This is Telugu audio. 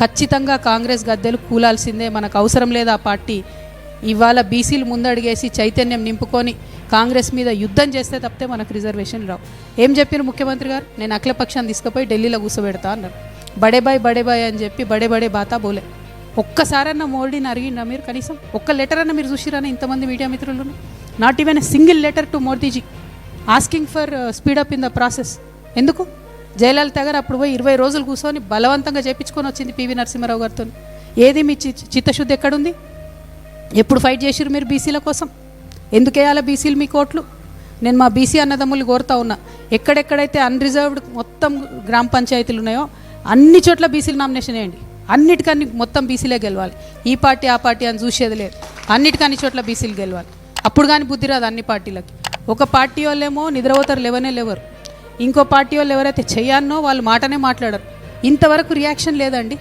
ఖచ్చితంగా కాంగ్రెస్ గద్దెలు కూలాల్సిందే. మనకు అవసరం లేదు ఆ పార్టీ. ఇవాళ బీసీలు ముందడిగేసి చైతన్యం నింపుకొని కాంగ్రెస్ మీద యుద్ధం చేస్తే తప్పితే మనకు రిజర్వేషన్ రావు. ఏం చెప్పారు ముఖ్యమంత్రి గారు? నేను అఖిలపక్షాన్ని తీసుకుపోయి ఢిల్లీలో కూర్చోబెడతా అన్నారు. బడే బాయ్ బడే బాయ్ అని చెప్పి బడే బడే బాతా బోలే. ఒక్కసారన్నా మోడీని అరిగిండా మీరు కనీసం? ఒక్క లెటర్ అన్న మీరు చూసిరానా ఇంతమంది మీడియా మిత్రులను? Not even a single letter to Modiji asking for speed up in the process ఎందుకు? జయలలిత గారు అప్పుడు పోయి ఇరవై రోజులు కూర్చొని బలవంతంగా చేపించుకొని వచ్చింది పివి నరసింహారావు గారితో. ఏది మీ చిత్తశుద్ధి ఎక్కడుంది? ఎప్పుడు ఫైట్ చేసిరు మీరు బీసీల కోసం? ఎందుకు వేయాలి బీసీలు మీ కోట్లు? నేను మా బీసీ అన్నదమ్ములు కోరుతా ఉన్నా. ఎక్కడెక్కడైతే అన్రిజర్వ్డ్ మొత్తం గ్రామ పంచాయతీలు ఉన్నాయో అన్ని చోట్ల బీసీలు నామినేషన్ వేయండి. అన్నిటికన్ని మొత్తం బీసీలే గెలవాలి. ఈ పార్టీ ఆ పార్టీ అని చూసేది లేదు. అన్నిటికన్ని చోట్ల బీసీలు గెలవాలి. అప్పుడు కానీ బుద్ధి రాదు అన్ని పార్టీలకి. ఒక పార్టీ వాళ్ళేమో నిద్రపోతారు లేవనే లేవరు. ఇంకో పార్టీ వాళ్ళు ఎవరైతే చెయ్యానో వాళ్ళు మాటనే మాట్లాడరు. ఇంతవరకు రియాక్షన్ లేదండి.